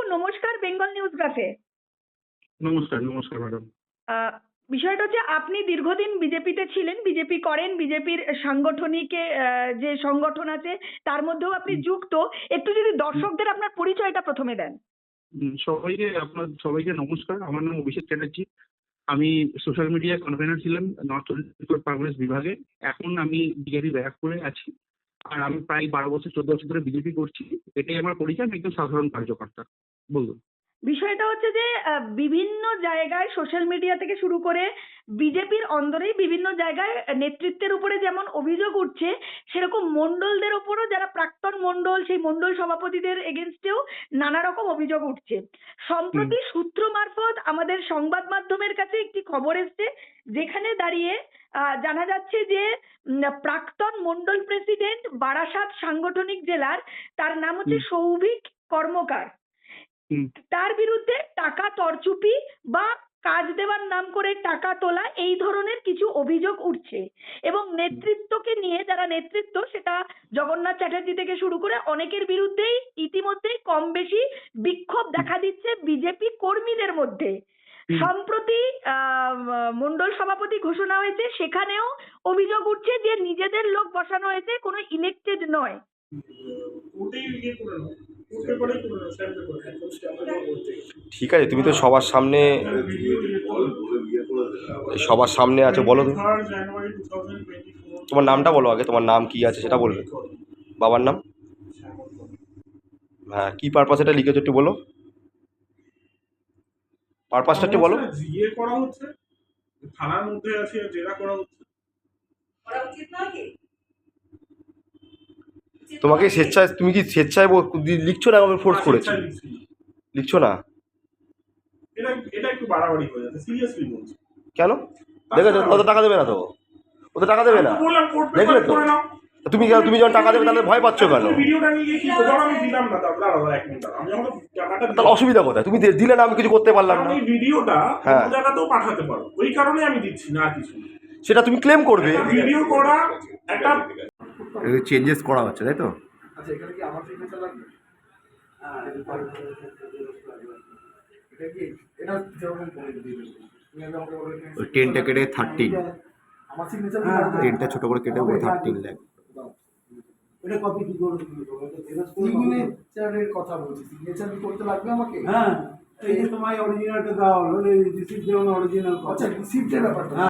বাবু নমস্কার বেঙ্গল নিউজ গ্রাফে। নমস্কার নমস্কার ম্যাডাম। বিষয়টা হচ্ছে আপনি দীর্ঘদিন বিজেপিতে ছিলেন বিজেপি করেন বিজেপির সাংগঠনিক যে সংগঠন আছে তার মধ্যেও আপনি যুক্ত। একটু যদি দর্শকদের আপনার পরিচয়টা প্রথমে দেন। সবাইকে আপনার সবাইকে নমস্কার। আমার নাম অভিষেক চ্যাটার্জি। আমি সোশ্যাল মিডিয়ায় কনভেনার ছিলাম নর্থ চব্বিশ কংগ্রেস বিভাগে। এখন আমি বিজেপি ব্যাক করে আছি। আর আমি প্রায় বারো বছর চোদ্দ বছর ধরে বিজেপি করছি। এটাই আমার পরিচয়। আমি একদম সাধারণ কার্যকর্তা। বলুন। বিষয়টা হচ্ছে যে বিভিন্ন জায়গায় সোশ্যাল মিডিয়া থেকে শুরু করে বিজেপির অন্দরেই বিভিন্ন জায়গায় নেতৃত্বের উপরে যেমন অভিযোগ উঠছে সেরকম মন্ডলদের ওপরও যারা প্রাক্তন মন্ডল সেই মন্ডল সভাপতিদের এগেনস্টেও নানা রকম অভিযোগ উঠছে। সম্প্রতি সূত্র মারফত আমাদের সংবাদ মাধ্যমের কাছে একটি খবর এসছে যেখানে দাঁড়িয়ে আহ, জানা যাচ্ছে যে প্রাক্তন মন্ডল প্রেসিডেন্ট বারাসাত সাংগঠনিক জেলার তার নাম হচ্ছে সৌভিক কর্মকার। তার বিরুদ্ধে টাকা তরচুপি বা কাজ দেওয়ার নাম করে টাকা তোলা এই ধরনের কিছু অভিযোগ উঠছে এবং নেতৃত্বকে নিয়ে যারা নেতৃত্ব সেটা জগন্নাথ চ্যাটার্জি থেকে শুরু করে অনেকের বিরুদ্ধেই ইতিমধ্যেই কম বেশি বিক্ষোভ দেখা দিচ্ছে বিজেপি কর্মীদের মধ্যে। সম্প্রতি আহ, মন্ডল সভাপতি ঘোষণা হয়েছে সেখানেও অভিযোগ উঠছে যে নিজেদের লোক বসানো হয়েছে কোনো ইলেক্টেড নয়। করে করে ঠিক আছে তুমি তো সবার সামনে এই সবার সামনে আছো বলো তুমি। তোমার নামটা বলো আগে তোমার নাম কি আছে সেটা বলবে। বাবার নাম? হ্যাঁ কি পারপাস এটা লিখেছো একটু বলো। পারপাসটা একটু বলো। ইয়ে করা হচ্ছে থানার মধ্যে আছে জেরা করা হচ্ছে। তোমাকে স্বেচ্ছায় তুমি কি স্বেচ্ছায় লিখছো না আমি ফোর্স করেছি? লিখছো। না? এটা এটা একটু বাড়াবাড়ি হয়ে যাচ্ছে সিরিয়াসলি বলছি। কেন? দেখেছ কত টাকা দেবে না তো। ওদের টাকা দেবে না। দেখলে তো? তুমি তুমি যখন টাকা দেবে তাহলে ভয় পাচ্ছ কেন? তাহলে অসুবিধা কোথায়? তুমি দিলে না আমি কিছু করতে পারলাম না। ভিডিওটা হ্যাঁ। পাঠাতে পারো। ওই কারণে আমি দিচ্ছি না কিছু। সেটা তুমি ক্লেম করবে। ভিডিও করা একটা চেঞ্জেস করা হচ্ছে তাই তো? আচ্ছা এখানে কি আমার লাগবে? হ্যাঁ এটা কি? এটা টেনটা কেটে থার্টিন আমার সিগনেচার টেনটা ছোট করে কেটে ওপরে থার্টিন লেখ এটা কপি কি করবে? এটা জেরক্স করে সিগনেচারের কথা বলছি সিগনেচার কি করতে লাগবে আমাকে? হ্যাঁ। এই যে তোমায় অরিজিনালটা দেওয়া হলো এই রিসিপ্ট যেমন অরিজিনাল আচ্ছা রিসিপ্টের ব্যাপারটা।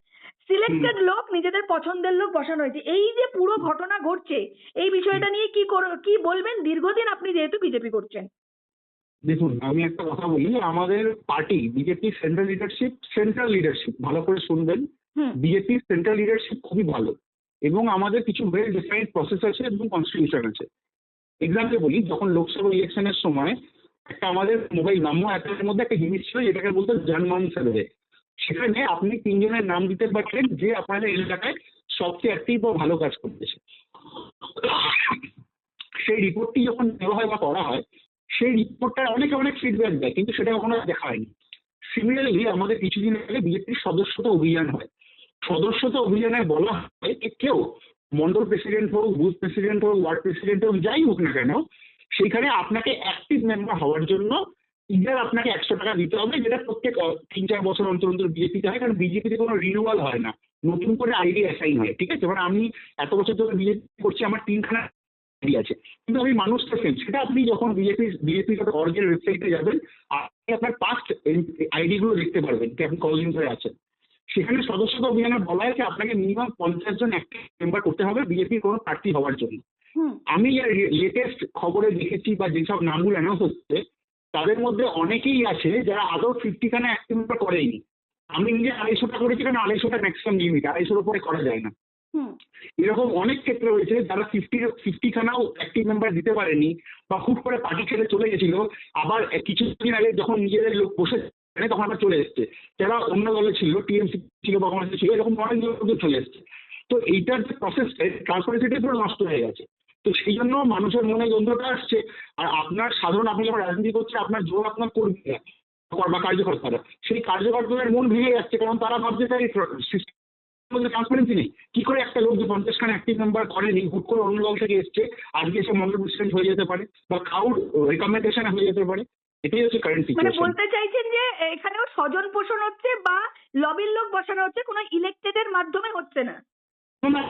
সিলেক্টেড লোক নিজেদের পছন্দের লোক বসানো হয়েছে। এই যে পুরো ঘটনা ঘটছে এই বিষয়টা নিয়ে কি কর- কি বলবেন? দীর্ঘদিন আপনি যেহেতু বিজেপি করছেন। দেখুন আমি একটা কথা বলি আমাদের party BJP central leadership central leadership ভালো করে শুনবেন। বিজেপি সেন্ট্রাল লিডারশিপ খুবই ভালো এবং আমাদের কিছু ওয়েল ডিফাইন্ড প্রসেস আছে এবং কনস্টিটিউশন আছে। এক্সাম্পল বলি যখন লোকসভা ইলেকশনের সময় একটা আমাদের মোবাইল নম্বর অ্যাপের মধ্যে একটা জিনিস ছিল যেটাকে বলতো জনমান সার্ভে সেখানে আপনি তিনজনের নাম দিতে পারতেন যে আপনাদের এলাকায় সবচেয়ে অ্যাক্টিভ বা ভালো কাজ করতেছে। সেই রিপোর্টটি যখন দেওয়া হয় বা করা হয়, সেই রিপোর্টটার অনেকে অনেক ফিডব্যাক দেয়, কিন্তু সেটা কখনো দেখা হয়নি। সিমিলারলি আমাদের কিছুদিন আগে বিজেপির সদস্যতা অভিযান হয়। সদস্যতা অভিযানে বলা হয় যে কেউ মন্ডল প্রেসিডেন্ট হোক বুথ প্রেসিডেন্ট হোক ওয়ার্ড প্রেসিডেন্ট হোক, যাই হোক না কেন সেইখানে আপনাকে অ্যাক্টিভ মেম্বার হওয়ার জন্য ইদার আপনাকে একশো টাকা দিতে হবে যেটা প্রত্যেক তিন চার বছর অন্তর অন্তর বিজেপিতে হয় কারণ বিজেপিতে কোনো রিনিউয়াল হয় না। নতুন করে আইডি অ্যাসাইন হয় ঠিক আছে? মানে আমি এত বছর ধরে বিজেপি করছি আমার তিনখানা আইডি আছে। কিন্তু আমি মানুষ তো সেম সেটা আপনি যখন বিজেপি বিজেপি অর্গের ওয়েবসাইটে যাবেন আপনি আপনার পাস্ট আইডি গুলো দেখতে পারবেন যে আপনি কতদিন ধরে আছেন। সেখানে সদস্যতা অভিযানে বলা হয় যে আপনাকে মিনিমাম পঞ্চাশ জন অ্যাক্টিভ মেম্বার করতে হবে বিজেপির কোনো প্রার্থী হওয়ার জন্য। আমি লেটেস্ট খবরে দেখেছি বা যেসব নামগুলো অ্যানাউন্স হচ্ছে তাদের মধ্যে অনেকেই আছে যারা আদৌ ফিফটি খানা অ্যাক্টিভ মেম্বার করেনি। আমি নিজে আড়াইশোটা করেছি কারণ আড়াইশোটা ম্যাক্সিমাম লিমিট আড়াইশোর উপরে করা যায় না। এরকম অনেক ক্ষেত্রে হয়েছে যারা ফিফটি ফিফটি খানাও অ্যাক্টিভ মেম্বার দিতে পারেনি বা হুট করে পার্টি ছেড়ে চলে গেছিল আবার কিছুদিন আগে যখন নিজেদের লোক বসে তখন আবার চলে এসছে। যারা অন্য দলে ছিল টিএমসি ছিল বা কংগ্রেস ছিল এরকম অনেক লোক চলে এসছে। তো এইটার যে প্রসেসটা ট্রান্সপারেন্সিটা পুরো নষ্ট হয়ে গেছে। তো সেই জন্য মানুষের মনে দ্বন্দ্বটা আসছে। আর আপনার সাধারণ আপনি যখন রাজনীতি করছেন আপনার জোর আপনার কর্মীরা বা কার্যকর্তারা সেই কার্যকর্তাদের মন ভেঙে যাচ্ছে কারণ তারা ভাবছে তাই মধ্যে ট্রান্সপারেন্সি নেই। কি করে একটা লোক যে পঞ্চাশ খান অ্যাক্টিভ মেম্বার করেনি হুট করে অন্য দল থেকে এসছে আজকে এসে মন্ডল প্রেসিডেন্ট হয়ে যেতে পারে বা কাউর রেকমেন্ডেশন হয়ে যেতে পারে এটাই হচ্ছে কারেন্ট মানে সিচুয়েশন বলতে চাইছেন যে এখানেও স্বজন পোষণ হচ্ছে বা লবির লোক বসানো হচ্ছে কোনো ইলেক্টেডের মাধ্যমে হচ্ছে না না,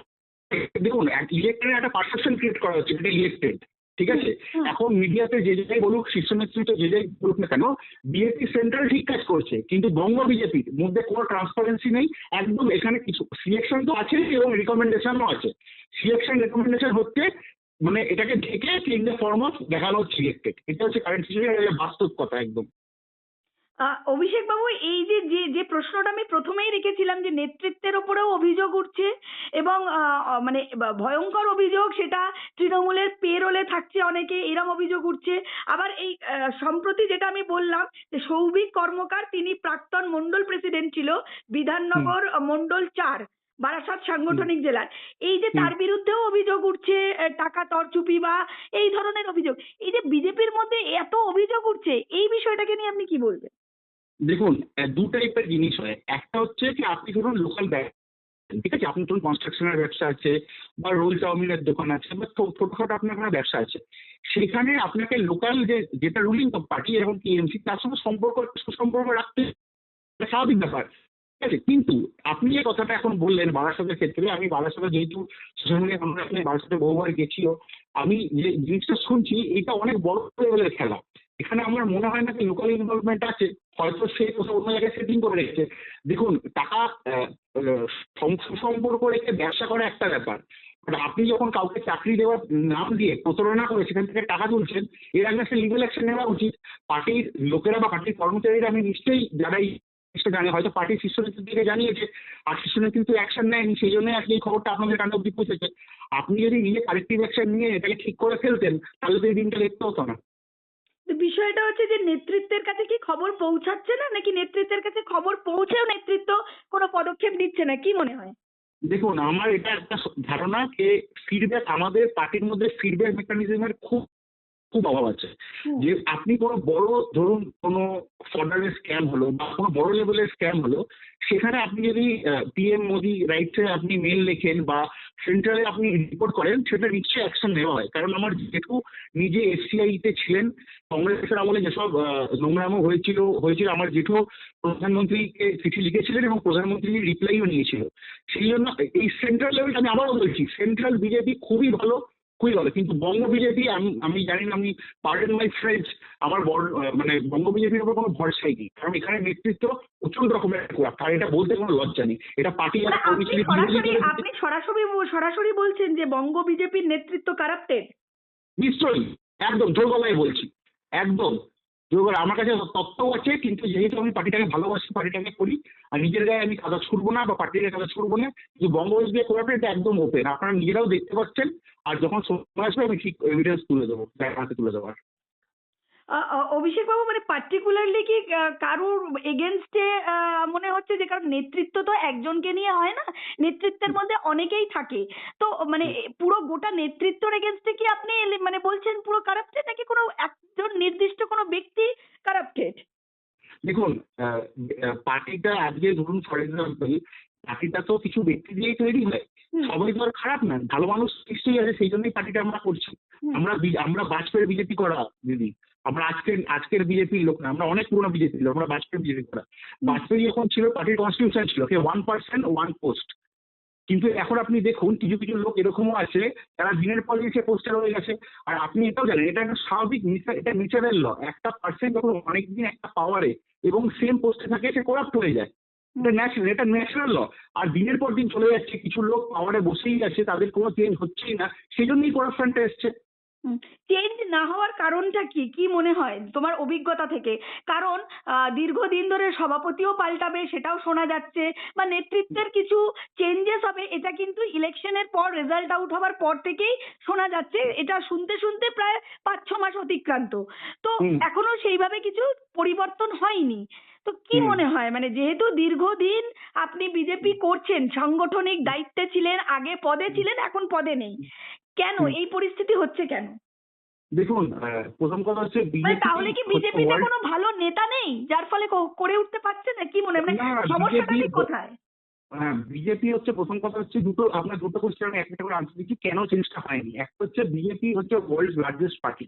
দেখুন ইলেক্টেড একটা পারসেপশন ক্রিয়েট করা হচ্ছে এটা ইলেক্টেড ঠিক আছে? এখন মিডিয়াতে যে যাই বলুক শীর্ষ নেতৃত্ব যে যাই বলুক না কেন বিজেপি সেন্ট্রাল ঠিক কাজ করছে কিন্তু বঙ্গ বিজেপির মধ্যে কোনো ট্রান্সপারেন্সি নেই একদম এখানে কিছু সিলেকশন তো আছে এবং রিকমেন্ডেশনও আছে। সিলেকশন রেকমেন্ডেশন হচ্ছে মানে এটাকে ঢেকে ইন দ্য ফর্ম অফ দেখানো হচ্ছে ইলেক্টেড এটা হচ্ছে কারেন্ট সিচুয়েশন বাস্তব কথা একদম। অভিষেক বাবু এই যে যে যে প্রশ্নটা আমি প্রথমেই রেখেছিলাম যে নেতৃত্বের ওপরেও অভিযোগ উঠছে এবং মানে ভয়ঙ্কর অভিযোগ সেটা তৃণমূলের পেরোলে থাকছে অনেকে এরম অভিযোগ উঠছে। আবার এই সম্প্রতি যেটা আমি বললাম যে সৌভিক কর্মকার তিনি প্রাক্তন মন্ডল প্রেসিডেন্ট ছিল বিধাননগর মন্ডল চার বারাসাত সাংগঠনিক জেলার। এই যে তার বিরুদ্ধেও অভিযোগ উঠছে টাকা তরচুপি বা এই ধরনের অভিযোগ। এই যে বিজেপির মধ্যে এত অভিযোগ উঠছে এই বিষয়টাকে নিয়ে আপনি কি বলবেন? দেখুন দু টাইপের জিনিস হয়। একটা হচ্ছে কি, আপনি ধরুন লোকাল ব্যবসা ঠিক আছে? আপনি ধরুন কনস্ট্রাকশনের ব্যবসা আছে বা রোল চাউমিনের দোকান আছে বা ছোটখাটো আপনার কোনো ব্যবসা আছে। সেখানে আপনাকে লোকাল যে, যেটা রুলিং পার্টি এবং টিএমসি তার সঙ্গে সম্পর্ক, সুসম্পর্ক রাখতে স্বাভাবিক ব্যাপার। ঠিক আছে? কিন্তু আপনি যে কথাটা এখন বললেন বারাসাতের ক্ষেত্রে, আমি বারাসাতে যেহেতু সোশ্যাল মিডিয়া কনভার্সেশনে বারাসাতে বহুবার গেছিও, আমি যে জিনিসটা শুনছি, এটা অনেক বড় লেভেলের খেলা। এখানে আমার মনে হয় না যে লোকাল ইনভলভমেন্ট আছে হয়তো সে কোথাও অন্য জায়গায় সেটিং করে রেখেছে। দেখুন টাকা আহ, আহ, সম- সুসম্পর্ক রেখে ব্যবসা করা একটা ব্যাপার। But আপনি যখন কাউকে চাকরি দেওয়ার নাম দিয়ে প্রতারণা করে সেখান থেকে টাকা তুলছেন এর আগে একটা লিগাল অ্যাকশন নেওয়া উচিত। পার্টির লোকেরা বা পার্টির কর্মচারীরা আমি নিশ্চয়ই যারা এই জানে হয়তো পার্টির শীর্ষ নেতৃত্বকে জানিয়েছে আর শীর্ষ নেতৃত্ব অ্যাকশন নেয়নি সেই জন্য আজকে এই খবরটা আপনাদের কানে অব্দি পৌঁছেছে। আপনি যদি নিজে কারেক্টিভ অ্যাকশন নিয়ে এটাকে ঠিক করে ফেলতেন তাহলে তো এই দিনটা দেখতে হতো না। বিষয়টা হচ্ছে যে নেতৃত্বের কাছে কি খবর পৌঁছাচ্ছে না? নাকি নেতৃত্বের কাছে খবর পৌঁছেও নেতৃত্ব কোনো পদক্ষেপ নিচ্ছে না? কি মনে হয়? দেখুন, আমার এটা একটা ধারণা যে ফিডব্যাক আমাদের পার্টির মধ্যে ফিডব্যাক মেকানিজমের খুব খুব অভাব আছে। যে আপনি কোনো বড় ধরুন কোনো ফর্ডারের স্ক্যাম হলো বা কোনো বড় লেভেলের স্ক্যাম হলো সেখানে আপনি যদি পিএম মোদি রাইটসে আপনি মেল লেখেন বা সেন্ট্রালে আপনি রিপোর্ট করেন সেটা নিশ্চয়ই অ্যাকশন নেওয়া হয়। কারণ আমার জেঠু নিজে এসসিআই তে ছিলেন কংগ্রেসের আমলে যেসব নোংরামো হয়েছিল হয়েছিল আমার জেঠু প্রধানমন্ত্রীকে চিঠি লিখেছিলেন এবং প্রধানমন্ত্রী রিপ্লাইও নিয়েছিল। সেই জন্য এই সেন্ট্রাল লেভেল আমি আবারও বলছি সেন্ট্রাল বিজেপি খুবই ভালো খুবই ভালো। কিন্তু বঙ্গ বিজেপি আমি জানি না আমি পার্ডেন মাই ফ্রেন্ডস আমার বড় মানে বঙ্গ বিজেপির উপর কোনো ভরসাই নেই। কারণ এখানে নেতৃত্ব প্রচুর রকমের কুয়া আর এটা বলতে কোনো লজ্জা নেই। এটা পার্টি আপনি সরাসরি আপনি সরাসরি সরাসরি বলছেন যে বঙ্গ বিজেপির নেতৃত্ব কারাপ্টেড নিশ্চয়ই। একদম জোর গলায় বলছি। একদম। গলায় আমার কাছে তত্ত্বও আছে, কিন্তু যেহেতু আমি পার্টিটাকে ভালোবাসি, পার্টিটাকে করি, আর নিজের গায়ে আমি কাজ ছুড়বো না বা পার্টির গায়ে কাদা না, কিন্তু বঙ্গবন্ধু দিয়ে করাটা এটা একদম ওপেন আপনারা নিজেরাও দেখতে পাচ্ছেন, আর যখন সময় আসবে আমি ঠিক এভিডেন্স তুলে দেবো হাতে তুলে দেবো। অভিষেক বাবু মানে পার্টিকুলারলি কি কারুর এগেনস্টে মনে হচ্ছে যে কারণ নেতৃত্ব তো একজনকে নিয়ে হয় না? নেতৃত্বের মধ্যে অনেকেই থাকে। তো মানে পুরো গোটা নেতৃত্বর এগেনস্টে কি আপনি মানে বলছেন পুরো কারাপ্টেড নাকি কোনো একজন নির্দিষ্ট কোনো ব্যক্তি কারাপ্টেড দেখুন পার্টিটা আজকে ধরুন ফর এক্সাম্পল পার্টিটা তো কিছু ব্যক্তি দিয়েই তৈরি হয়। সবাই তো আর খারাপ না। ভালো মানুষ নিশ্চয়ই আছে সেই জন্যই পার্টিটা আমরা করছি। আমরা বি- আমরা বাজপেয়ীর বিজেপি করা দিদি। আমরা আজকের আজকের বিজেপির লোক না আমরা অনেক পুরনো বিজেপি লোক আমরা বাজপেয়ী বিজেপি করা। বাজপেয়ী যখন ছিল পার্টির কনস্টিটিউশন ছিল ওয়ান পার্সেন্ট ওয়ান পোস্ট কিন্তু এখন আপনি দেখুন কিছু কিছু লোক এরকমও আছে যারা দিনের পর দিন সে পোস্টে রয়ে গেছে। আর আপনি এটাও জানেন এটা একটা স্বাভাবিক এটা নেচারাল ল একটা পার্সেন্ট যখন অনেকদিন একটা পাওয়ারে এবং সেম পোস্টে থাকে সে করাপ্ট হয়ে যায়। এটা ন্যাচারাল এটা ন্যাচারাল ল আর দিনের পর দিন চলে যাচ্ছে কিছু লোক পাওয়ারে বসেই আছে তাদের কোনো চেঞ্জ হচ্ছেই না সেই জন্যই করাপশনটা এসছে। চেঞ্জ না হওয়ার কারণটা কি? কি মনে হয় তোমার অভিজ্ঞতা থেকে? কারণ দীর্ঘদিন ধরে সভাপতিও পাল্টাবে সেটাও শোনা যাচ্ছে বা নেতৃত্বের কিছু চেঞ্জেস হবে এটা কিন্তু ইলেকশনের পর রেজাল্ট আউট হওয়ার পর থেকেই শোনা যাচ্ছে। এটা শুনতে শুনতে প্রায় পাঁচ ছ মাস অতিক্রান্ত। তো এখনও সেইভাবে কিছু পরিবর্তন হয়নি। তো কি মনে হয়? মানে যেহেতু দীর্ঘদিন আপনি বিজেপি করছেন সাংগঠনিক দায়িত্বে ছিলেন আগে পদে ছিলেন এখন পদে নেই। কেন? এই পরিস্থিতি হচ্ছে কেন? দেখুন প্রথম কথা হচ্ছে মানে তাহলে কি বিজেপিতে কোনো ভালো নেতা নেই যার ফলে করে উঠতে পারছে? না কি মনে? মানে সমস্যাটা ঠিক কোথায়? হ্যাঁ বিজেপি হচ্ছে প্রথম কথা হচ্ছে দুটো আপনার দুটো কোশ্চেন আমি একটা করে আনসার দিচ্ছি কেন চেঞ্জটা হয়নি? একটা হচ্ছে বিজেপি হচ্ছে ওয়ার্ল্ড লার্জেস্ট পার্টি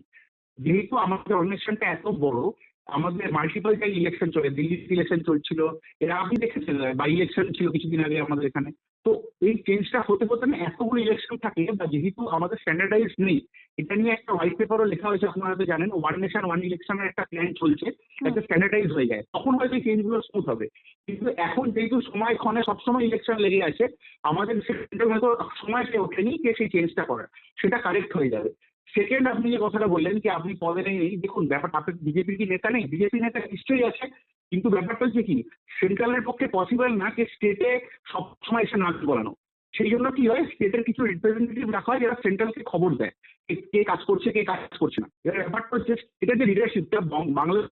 যেহেতু আমাদের অর্গানাইজেশনটা এত বড় আমাদের মাল্টিপল টাইম ইলেকশন চলে দিল্লি ইলেকশন চলছিল এরা আপনি দেখেছেন বাই ইলেকশন ছিল কিছুদিন আগে আমাদের এখানে। তো এই চেঞ্জটা হতে হতে না এতগুলো ইলেকশন থাকে বা যেহেতু আমাদের স্ট্যান্ডার্ডাইজ নেই এটা নিয়ে একটা হোয়াইট পেপারও লেখা হয়েছে আপনারা হয়তো জানেন ওয়ান নেশন ওয়ান ইলেকশনের একটা প্ল্যান চলছে একটা স্ট্যান্ডার্ডাইজ হয়ে যায় তখন হয়তো এই চেঞ্জগুলো স্মুথ হবে। কিন্তু এখন যেহেতু সময় ক্ষণে সবসময় ইলেকশন লেগে আছে আমাদের সেন্ট্রাল হয়তো সময় পেয়ে ওঠেনি যে সেই চেঞ্জটা করার সেটা কারেক্ট হয়ে যাবে। সেকেন্ড আপনি যে কথাটা বললেন কি আপনি পদে নেই দেখুন ব্যাপারটা আপনার বিজেপির কি নেতা নেই? বিজেপি নেতা নিশ্চয়ই আছে কিন্তু ব্যাপারটা হচ্ছে কি, সেন্ট্রালের পক্ষে পসিবল না যে স্টেটে সবসময় এসে নাচ বলানো সেই জন্য কি হয় স্টেটের কিছু রিপ্রেজেন্টেটিভ রাখা হয় যারা সেন্ট্রালকে খবর দেয়, কে- কাজ করছে, কে কাজ করছে না। এবার ব্যাপারটা হচ্ছে, এটা যে লিডারশিপটা বাংলা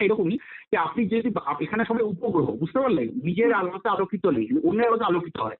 এরকমই যে আপনি যদি এখানে সবাই উপগ্রহ, বুঝতে পারলেন? নিজের আলোতে আলোকিত নেই, অন্যের আলোতে আলোকিত হয়।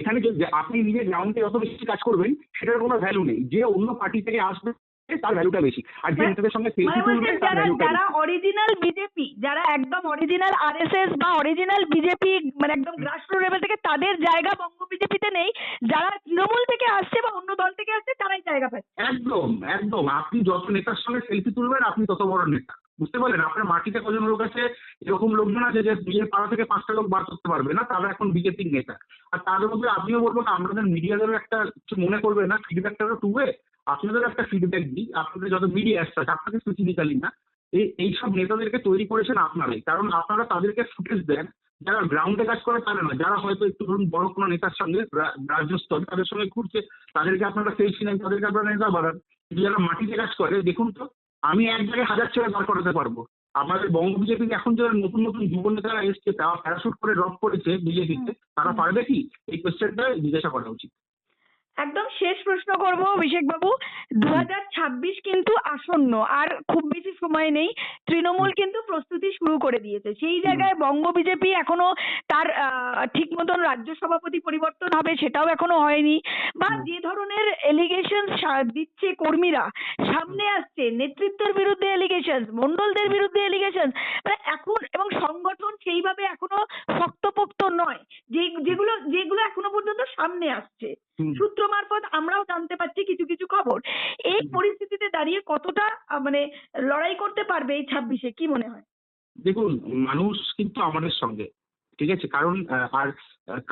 এখানে যে যে আপনি নিজের গ্রাউন্ডে যত বেশি কাজ করবেন, সেটার কোনো ভ্যালু নেই। যে অন্য পার্টি থেকে আসবে তার ভ্যালুটা বেশি। আর যে মানে- নেতাদের সঙ্গে মানে সেলফি তুলবে তার যারা ভ্যালুটা যারা অরিজিনাল বিজেপি যারা একদম অরিজিনাল আরএসএস বা অরিজিনাল বিজেপি মানে একদম গ্রাসরুট লেভেল থেকে তাদের জায়গা বঙ্গ বিজেপিতে নেই যারা তৃণমূল থেকে আসছে বা অন্য দল থেকে আসছে তারাই জায়গা পাচ্ছে। একদম একদম। আপনি যত নেতার সঙ্গে সেলফি তুলবেন আপনি তত বড় নেতা। বুঝতে পারলেন? আপনার মাটিতে কজন লোক আছে? এরকম লোকজন আছে যে নিজের পাড়া থেকে পাঁচটা লোক বার করতে পারবে না, তারা এখন বিজেপির নেতা। আর তার মধ্যে আপনিও বলব না আমাদের মিডিয়াদেরও একটা কিছু মনে করবে না ফিডব্যাকটারও টুবে আপনাদেরও একটা ফিডব্যাক দিই, আপনাদের যত মিডিয়া আসছে আপনাকে স্পেসিফিক্যালি না এই এইসব নেতাদেরকে তৈরি করেছেন আপনারাই। কারণ আপনারা তাদেরকে ফুটেজ দেন, যারা গ্রাউন্ডে কাজ করে তারা না। যারা হয়তো একটু ধরুন বড় কোনো নেতার সঙ্গে রা- রাজ্য স্তরে তাদের সঙ্গে ঘুরছে, তাদেরকে আপনারা নেন তাদেরকে আপনারা নেতা বাড়ান যারা মাটিতে কাজ করে, দেখুন তো আমি এক জায়গায় হাজার ছেলে বার করাতে পারব। আমাদের বঙ্গ বিজেপি এখন যারা নতুন নতুন যুব নেতারা এসছে তারা প্যারাশুট করে ড্রপ করেছে বিজেপিতে তারা পারবে কি? এই কোয়েশ্চেনটা জিজ্ঞাসা করা উচিত। একদম শেষ প্রশ্ন করব অভিষেক বাবু দু হাজার ছাব্বিশ কিন্তু আসন্ন আর খুব বেশি সময় নেই। তৃণমূল কিন্তু প্রস্তুতি শুরু করে দিয়েছে। সেই জায়গায় বঙ্গ বিজেপি এখনও তার ঠিক মতন রাজ্য সভাপতি পরিবর্তন হবে সেটাও এখনও হয়নি। বা যে ধরনের এলিগেশন দিচ্ছে কর্মীরা সামনে আসছে নেতৃত্বের বিরুদ্ধে এলিগেশন মন্ডলদের বিরুদ্ধে এলিগেশন মানে এখন এবং সংগঠন সেইভাবে এখনও শক্তপোক্ত নয়। যে যেগুলো যেগুলো এখনও পর্যন্ত সামনে আসছে। সূত্র মারফত আমরাও জানতে পারছি কিছু কিছু খবর। এই পরিস্থিতিতে দাঁড়িয়ে কতটা মানে লড়াই করতে পারবে এই ছাব্বিশে কি মনে হয়? দেখুন মানুষ কিন্তু আমাদের সঙ্গে। ঠিক আছে? কারণ আর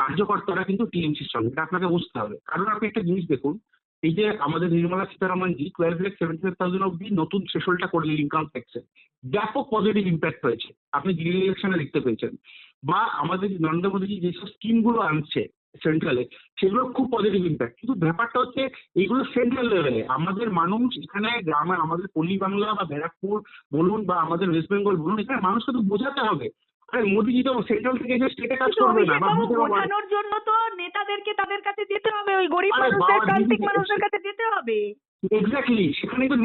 কার্যকর্তারা কিন্তু টিএমসির সঙ্গে, এটা আপনাকে বুঝতে হবে। কারণ আপনি একটা জিনিস দেখুন, এই যে আমাদের Nirmala সীতারামনজি twelve lakh seventy five thousand অব্দি নতুন থ্রেশোল্ডটা করলেন ইনকাম ট্যাক্সে ব্যাপক পজিটিভ ইম্প্যাক্ট হয়েছে। আপনি দিল্লি ইলেকশনে দেখতে পেয়েছেন। বা আমাদের নরেন্দ্র মোদীজি যেসব স্কিমগুলো আনছে সেন্ট্রালে সেগুলো খুব পজিটিভ ইম্প্যাক্ট কিন্তু ব্যাপারটা হচ্ছে এইগুলো সেন্ট্রাল লেভেলে আমাদের মানুষ এখানে গ্রামে, আমাদের পল্লী বাংলা বা ব্যারাকপুর বলুন বা আমাদের ওয়েস্ট বেঙ্গল বলুন, এখানে মানুষকে তো বোঝাতে হবে। মোদিজি তো সেন্ট্রাল থেকে এসে স্টেটে কাজ করবে না বোঝানোর জন্য তো নেতাদেরকে তাদের কাছে যেতে হবে ওই গরিব বাবা, প্রান্তিক দিদি, মানুষদের কাছে যেতে হবে। এক্স্যাক্টলি সেখানেই তো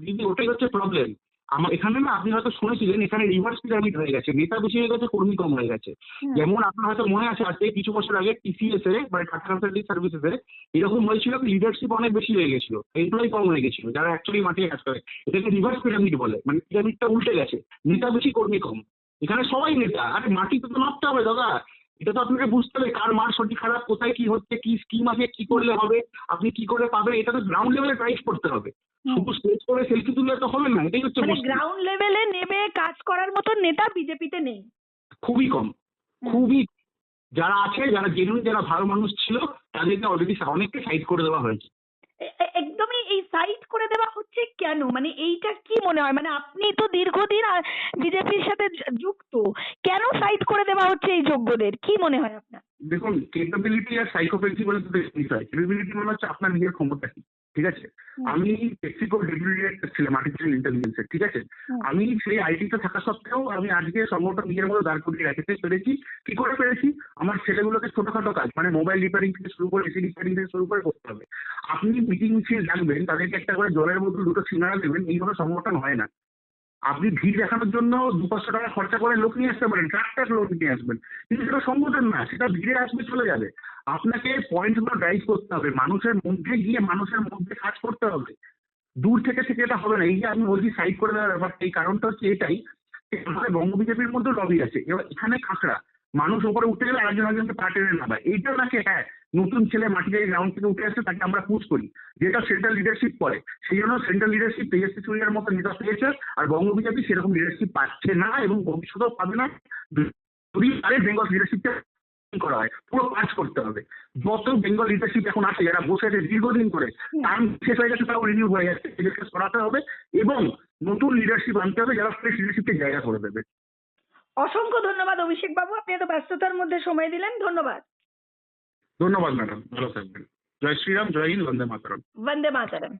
দিদি ওটাই হচ্ছে প্রবলেম আমার এখানে না আপনি হয়তো শুনেছিলেন এখানে রিভার্স পিরামিড হয়ে গেছে নেতা বেশি হয়ে গেছে কর্মী কম হয়ে গেছে। যেমন আপনার হয়তো মনে আছে আজকে কিছু বছর আগে টিসিএস এর মানে টাটা কনসালটিং সার্ভিসেস এর এরকম হয়েছিল লিডারশিপ অনেক বেশি হয়ে গেছিল এমপ্লয়ি কম হয়ে গেছিল যারা অ্যাকচুয়ালি মাঠে কাজ করে। এটাকে রিভার্স পিরামিড বলে মানে পিরামিডটা উল্টে গেছে নেতা বেশি কর্মী কম। এখানে সবাই নেতা। আরে মাটিতে তো নামতে হবে দাদা। এটা তো আপনাকে বুঝতে হবে কার মার সঠিক খারাপ কোথায় কি হচ্ছে কি স্কিম আছে কি করলে হবে আপনি কি করে পাবেন এটা তো গ্রাউন্ড লেভেলে ড্রাইভ করতে হবে। শুধু স্টেজ করে সেলফি তুললে তো হবে না এটাই হচ্ছে গ্রাউন্ড লেভেলে নেমে কাজ করার মতো নেতা বিজেপিতে নেই। খুবই কম। খুবই যারা আছে যারা জেনুইন যারা ভালো মানুষ ছিল তাদেরকে অলরেডি অনেককে সাইড করে দেওয়া হয়েছে। একদমই এই সাইড করে দেওয়া হচ্ছে কেন? মানে এইটা কি মনে হয়? মানে আপনি তো দীর্ঘদিন বিজেপির সাথে যুক্ত, কেন সাইড করে দেওয়া হচ্ছে এই যোগ্যদের? কি মনে হয় আপনার? দেখুন ক্যাপাবিলিটি আর সাইকোপ্যাথি বলে দুটো জিনিস হয় ক্যাপাবিলিটি মানে হচ্ছে আপনার নিজের ক্ষমতা কি। ঠিক আছে? আমি টেকনিক্যাল ডেপুটি ডিরেক্টর ছিলাম আর্টিফিশিয়াল ইন্টেলিজেন্সের ঠিক আছে? আমি সেই আইটিতে থাকা সত্ত্বেও আমি আজকে সম্ভবত নিজের মতো দাঁড় করিয়ে রাখতে পেরেছি। কি করে পেরেছি? আমার ছেলেগুলোকে ছোটখাটো কাজ মানে মোবাইল রিপেয়ারিং থেকে শুরু করে এসি রিপেয়ারিং থেকে শুরু করে করতে হবে। আপনি মিটিং মিছিল ডাকবেন তাদেরকে একটা করে জলের বোতল দুটো সিঙ্গারা দেবেন এইভাবে সংগঠন হয় না। আপনি ভিড় দেখানোর জন্য দু পাঁচশো টাকা খরচা করে লোক নিয়ে আসতে পারেন ট্রাক্টার লোক নিয়ে আসবেন। কিন্তু সেটা সংগঠন না, সেটা ভিড়ে আসবে চলে যাবে। আপনাকে পয়েন্টগুলো ড্রাইভ করতে হবে, মানুষের মধ্যে গিয়ে মানুষের মধ্যে কাজ করতে হবে। দূর থেকে থেকে এটা হবে না, এই যে আমি বলছি সাইড করে দেওয়ার ব্যাপারটা, এই কারণটা হচ্ছে এটাই আমাদের বঙ্গ বিজেপির মধ্যে লবি আছে, এবার এখানে কাঁকড়া মানুষ ওপরে উঠতে গেলে আরেকজন একজনকে পা টেনে নামায়। এইটাও নাকি হ্যাঁ নতুন ছেলে মাটি থেকে গ্রাউন্ড থেকে উঠে আসছে তাকে আমরা পুশ করি। যেটা সেন্ট্রাল লিডারশিপ করে। সেই জন্য সেন্ট্রাল লিডারশিপ তেজস্বী সূর্যের মতো নেতা পেয়েছে, আর বঙ্গ বিজেপি সেরকম লিডারশিপ পাচ্ছে না এবং ভবিষ্যতেও পাবে না। যদি আরে বেঙ্গল লিডারশিপটা করা হয়। পুরো কাজ করতে হবে। যত বেঙ্গল লিডারশিপ এখন আছে, যারা বসে আছে দীর্ঘদিন করে টার্ম শেষ হয়ে গেছে, তাও রিনিউ হয়ে যাচ্ছে সরাতে হবে এবং নতুন লিডারশিপ আনতে হবে, যারা ফ্রেশ লিডারশিপকে জায়গা করে দেবে। অসংখ্য ধন্যবাদ অভিষেক বাবু আপনি এত ব্যস্ততার মধ্যে সময় দিলেন ধন্যবাদ। ধন্যবাদ ম্যাডাম ভালো থাকবেন। জয় শ্রীরাম জয় হিন্দ বন্দে মাতরম। বন্দে মাতারম।